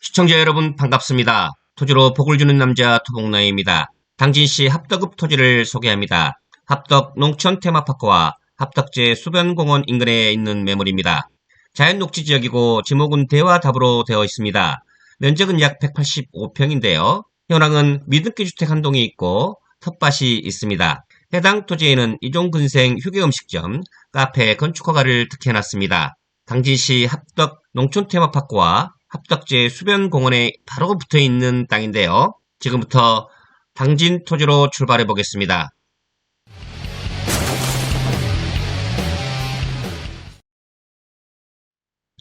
시청자 여러분 반갑습니다. 토지로 복을 주는 남자 토복나입니다. 당진시 합덕읍 토지를 소개합니다. 합덕 농촌 테마파크와 합덕제 수변공원 인근에 있는 매물입니다. 자연 녹지 지역이고 지목은 대와 답으로 되어 있습니다. 면적은 약 185평인데요. 현황은 미등기 주택 한 동이 있고 텃밭이 있습니다. 해당 토지에는 이종근생 휴게음식점, 카페, 건축허가를 득해놨습니다. 당진시 합덕 농촌 테마파크와 합덕제 수변공원에 바로 붙어 있는 땅인데요. 지금부터 당진 토지로 출발해 보겠습니다.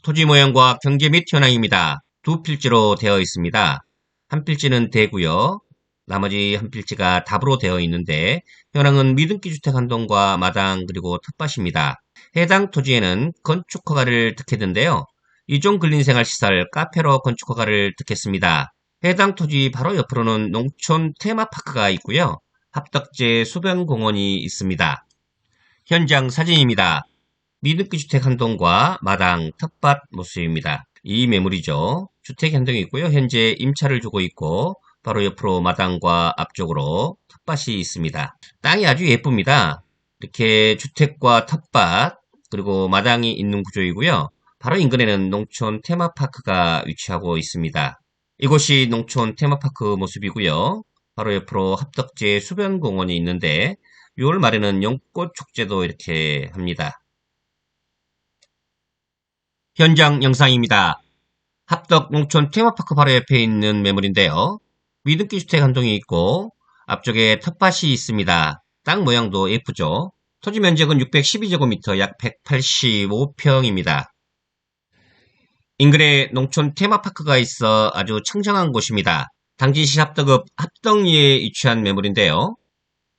토지 모양과 경계 및 현황입니다. 두 필지로 되어 있습니다. 한 필지는 대구요. 나머지 한 필지가 답으로 되어 있는데 현황은 미등기 주택 한 동과 마당 그리고 텃밭입니다. 해당 토지에는 건축 허가를 득했는데요. 이종 근린생활 시설 카페로 건축 허가를 득했습니다. 해당 토지 바로 옆으로는 농촌 테마파크가 있고요. 합덕제 수변공원이 있습니다. 현장 사진입니다. 미등기 주택 한 동과 마당, 텃밭 모습입니다. 이 매물이죠. 주택 한 동이 있고요. 현재 임차를 주고 있고 바로 옆으로 마당과 앞쪽으로 텃밭이 있습니다. 땅이 아주 예쁩니다. 이렇게 주택과 텃밭 그리고 마당이 있는 구조이고요. 바로 인근에는 농촌 테마파크가 위치하고 있습니다. 이곳이 농촌 테마파크 모습이고요. 바로 옆으로 합덕제 수변공원이 있는데 6월 말에는 연꽃 축제도 이렇게 합니다. 현장 영상입니다. 합덕 농촌 테마파크 바로 옆에 있는 매물인데요. 미등기 주택 한 동이 있고 앞쪽에 텃밭이 있습니다. 땅 모양도 예쁘죠? 토지 면적은 612제곱미터 약 185평입니다. 인근에 농촌 테마파크가 있어 아주 청정한 곳입니다. 당진시 합덕읍 합덕리에 위치한 매물인데요.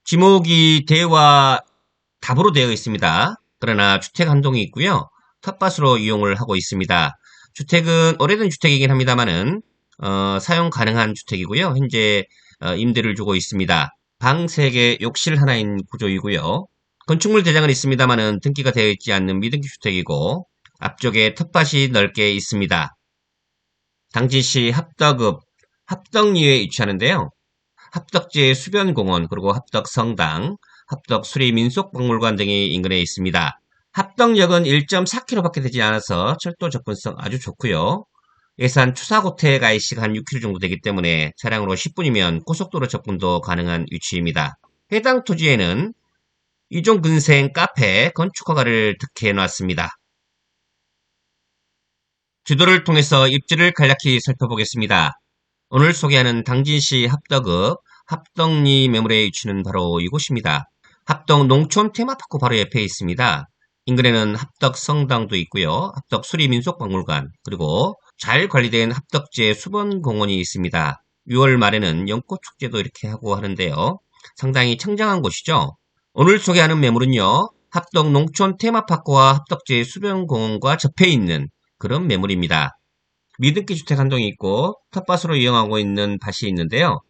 지목이 대와 답으로 되어 있습니다. 그러나 주택 한 동이 있고요. 텃밭으로 이용을 하고 있습니다. 주택은 오래된 주택이긴 합니다만은 어, 사용 가능한 주택이고요. 현재 어, 임대를 주고 있습니다. 방 3개, 욕실 하나인 구조이고요. 건축물 대장은 있습니다만은 등기가 되어 있지 않는 미등기 주택이고 앞쪽에 텃밭이 넓게 있습니다. 당진시 합덕읍 합덕리에 위치하는데요. 합덕제 수변공원 그리고 합덕성당, 합덕수리민속박물관 등이 인근에 있습니다. 합덕역은 1.4km밖에 되지 않아서 철도 접근성 아주 좋고요. 예산 추사고태 가이시가 한 6km 정도 되기 때문에 차량으로 10분이면 고속도로 접근도 가능한 위치입니다. 해당 토지에는 이종 근생 카페 건축허가를 득해 놨습니다. 지도를 통해서 입지를 간략히 살펴보겠습니다. 오늘 소개하는 당진시 합덕읍 합덕리 매물의 위치는 바로 이곳입니다. 합덕 농촌 테마파크 바로 옆에 있습니다. 인근에는 합덕 성당도 있고요. 합덕 수리민속박물관 그리고 잘 관리된 합덕제 수번공원이 있습니다. 6월 말에는 연꽃축제도 이렇게 하고 하는데요. 상당히 청정한 곳이죠. 오늘 소개하는 매물은요. 합덕 농촌 테마파크와 합덕제 수변공원과 접해 있는 그런 매물입니다. 미등기 주택 한 동이 있고 텃밭으로 이용하고 있는 밭이 있는데요.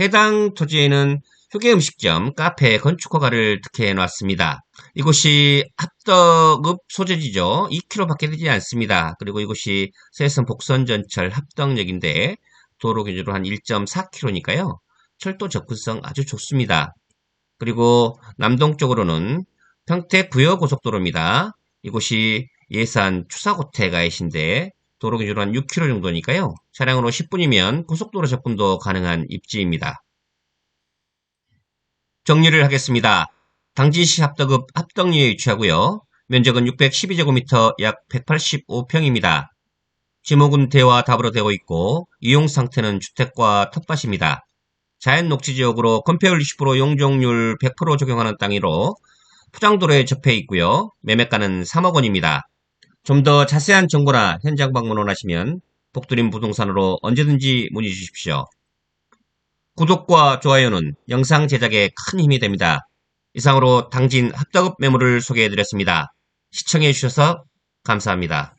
해당 토지에는 휴게 음식점, 카페, 건축허가를 득해 놨습니다. 이곳이 합덕읍 소재지죠. 2km밖에 되지 않습니다. 그리고 이곳이 세선 복선전철 합덕역인데 도로 기준으로 한 1.4km니까요. 철도 접근성 아주 좋습니다. 그리고 남동쪽으로는 평택 부여고속도로입니다. 이곳이 예산 추사고태가이신데 도로 기준으로 한 6km 정도니까요. 차량으로 10분이면 고속도로 접근도 가능한 입지입니다. 정리를 하겠습니다. 당진시 합덕읍 합덕리에 위치하고요. 면적은 612제곱미터 약 185평입니다. 지목은 대와 답으로 되어 있고 이용 상태는 주택과 텃밭입니다. 자연 녹지 지역으로 건폐율 20% 용적률 100% 적용하는 땅이로 포장도로에 접해 있고요. 매매가는 3억 원입니다. 좀 더 자세한 정보나 현장 방문 원하시면 복드림 부동산으로 언제든지 문의 주십시오. 구독과 좋아요는 영상 제작에 큰 힘이 됩니다. 이상으로 당진 합작업 매물을 소개해드렸습니다. 시청해주셔서 감사합니다.